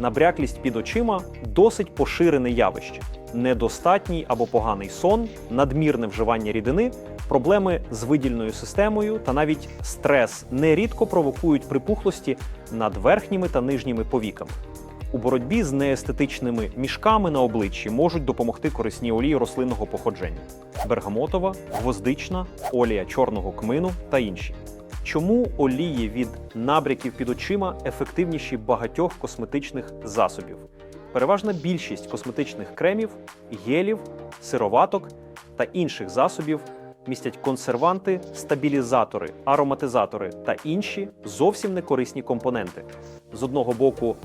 Набряклість під очима досить поширене явище. Недостатній або поганий сон, надмірне вживання рідини, проблеми з видільною системою та навіть стрес нерідко провокують припухлості над верхніми та нижніми повіками. У боротьбі з неестетичними мішками на обличчі можуть допомогти корисні олії рослинного походження: бергамотова, гвоздична, олія чорного кмину та інші. Чому олії від набряків під очима ефективніші багатьох косметичних засобів? Переважна більшість косметичних кремів, гелів, сироваток та інших засобів містять консерванти, стабілізатори, ароматизатори та інші зовсім некорисні компоненти. З одного боку,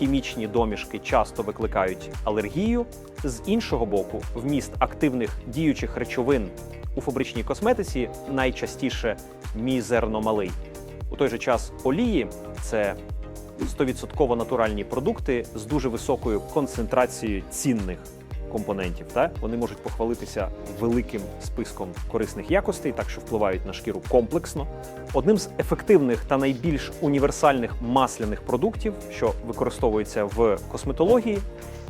хімічні домішки часто викликають алергію, з іншого боку, вміст активних діючих речовин у фабричній косметиці найчастіше мізерно малий. У той же час олії це 100% натуральні продукти з дуже високою концентрацією цінних компонентів. Та вони можуть похвалитися великим списком корисних якостей, так що впливають на шкіру комплексно. Одним з ефективних та найбільш універсальних масляних продуктів, що використовується в косметології,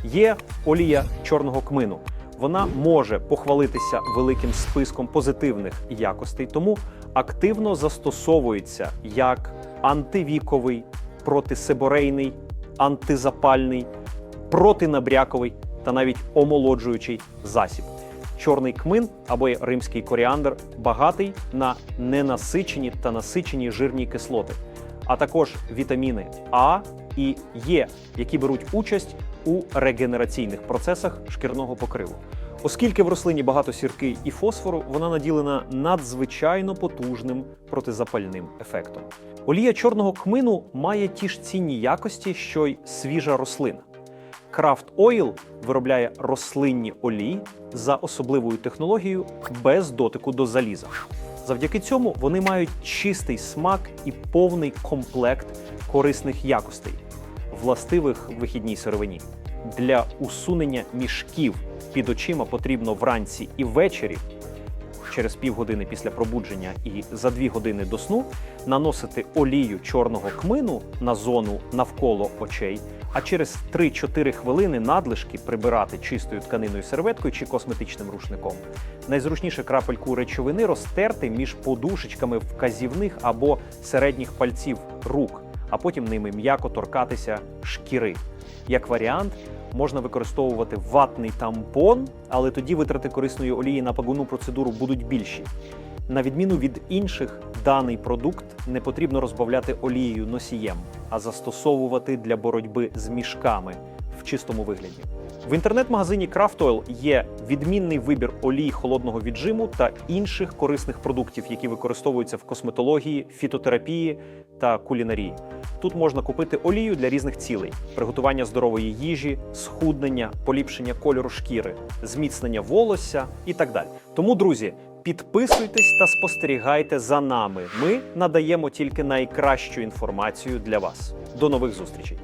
є олія чорного кмину. Вона може похвалитися великим списком позитивних якостей, тому активно застосовується як антивіковий, протисеборейний, антизапальний, протинабряковий та навіть омолоджуючий засіб. Чорний кмин або римський коріандр багатий на ненасичені та насичені жирні кислоти, а також вітаміни А і Е, які беруть участь у регенераційних процесах шкірного покриву. Оскільки в рослині багато сірки і фосфору, вона наділена надзвичайно потужним протизапальним ефектом. Олія чорного кмину має ті ж цінні якості, що й свіжа рослина. Крафт Ойл виробляє рослинні олії за особливою технологією без дотику до заліза. Завдяки цьому вони мають чистий смак і повний комплект корисних якостей, властивих вихідній сировині. Для усунення мішків під очима потрібно вранці і ввечері, через півгодини після пробудження і за дві години до сну, наносити олію чорного кмину на зону навколо очей, а через 3-4 хвилини надлишки прибирати чистою тканиною серветкою чи косметичним рушником. Найзручніше крапельку речовини розтерти між подушечками вказівних або середніх пальців рук, а потім ними м'яко торкатися шкіри. Як варіант, можна використовувати ватний тампон, але тоді витрати корисної олії на пагунну процедуру будуть більші. На відміну від інших, даний продукт не потрібно розбавляти олією носієм, а застосовувати для боротьби з мішками в чистому вигляді. В інтернет-магазині Craft Oil є відмінний вибір олій холодного віджиму та інших корисних продуктів, які використовуються в косметології, фітотерапії та кулінарії. Тут можна купити олію для різних цілей: приготування здорової їжі, схуднення, поліпшення кольору шкіри, зміцнення волосся і так далі. Тому, друзі, підписуйтесь та спостерігайте за нами. Ми надаємо тільки найкращу інформацію для вас. До нових зустрічей!